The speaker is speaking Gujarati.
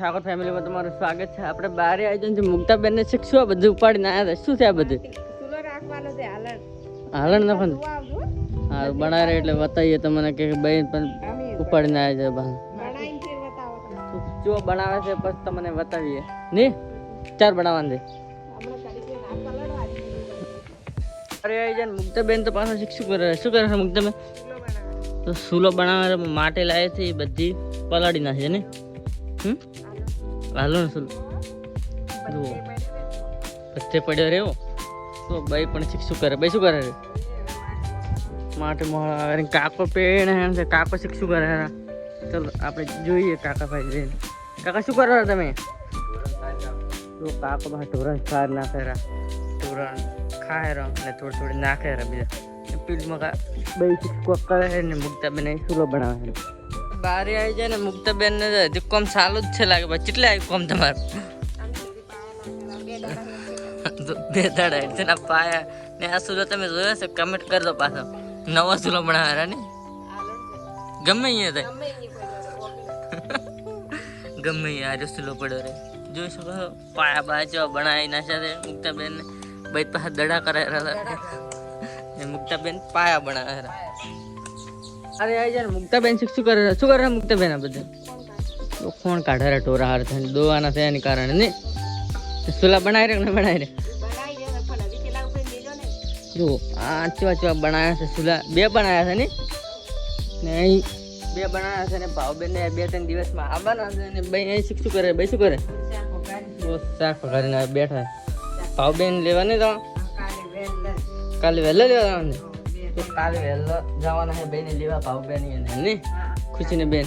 ઠાકોર ફેમિલીમાં તમારું સ્વાગત છે. આપણે બારે આવી જઈને મુક્તાબેન ને શીખશું આ બધું ઉપાડીને આવ્યા હતા. શું છે આ બધું? હાલણ. હાલણ પણ ને હા બનાવે એટલે બતાવીએ તમને કે બહેન પણ ઉપાડીને આવ્યા છે બહાર. જો બનાવે છે પછી તમને બતાવીએ. નહીં ચાર બનાવવાના છે. અરે આવી જાય મુક્તાબેન તો પાછા શીખશું કરે. શું કરે છે મુક્તાબેન? તો સૂલો બનાવવા માટે લાવે છે એ બધી પલાળી નાખે છે ને? હમ? હાલો સૂલો જુઓ. બધે પડ્યો રહ્યો. તો ભાઈ પણ શીખશું કરે? ભાઈ શું કરે રે માટે મોડા કાકો પેણ હેણ છે. કાકો શીખશું કરે? છે ચલો, આપણે જોઈએ કાકા ભાઈ જઈને કાકા, શું કરો તમે? તો કાકો ભાઈ ઢોરણ ખાર નાખે રા ઢોરણ ખાય રા અને થોડી થોડી નાખે રા બીજા. કા ભાઈ શીખકો કરે છે ને મુક્તા બનાવી સુલો બનાવે બારે આવી જાય ને મુક્તા બેન ને હજી ચાલુ જ છે લાગે ભાઈ કેટલે આવી કોમ તમારું? બે દાડા ને પાયા ને આ સુલો તમે જોયો છે? કમેન્ટ કરજો પાછો. નવો સુલો બનાવે ને? ગમે અહીંયા થાય. ગમે અહીંયા આર્યો સુલો પડ્યો રે. જોઈ શકો પાયા બાજુ બનાવી નાખ્યા છે મુક્તાબેન ને. ભાઈ પાસે દડા કરાયેલા હતા. મુક્તાબેન પાયા બનાવે છે અરે આવી જાય મુક્તાબેન શું કરે? શું કરે મુક્તાબેન આ બધા? તો કોણ કાઢે રે ટોરા હાર થઈને દોવાના થયા એની કારણે ને? સુલા બનાવી રે ને બનાવી રે? જો આ ચવા ચવા બનાવ્યા છે સુલા બે બનાવ્યા છે ને? ને અહીં બે બનાવ્યા છે ને ભાવબેન ને બે ત્રણ દિવસમાં આવવાના છે ને ભાઈ અહીં શું કરે? ભાઈ શું કરે? બહુ શાક કરીને બેઠા ભાવબેન લેવા નહીં જવા કાલે વેલ વહેલા લેવા જવાનું તો કાલે વહેલા જવાના છે બેને લેવા ભાવબેન ને? નહીં ખુશીને બેન.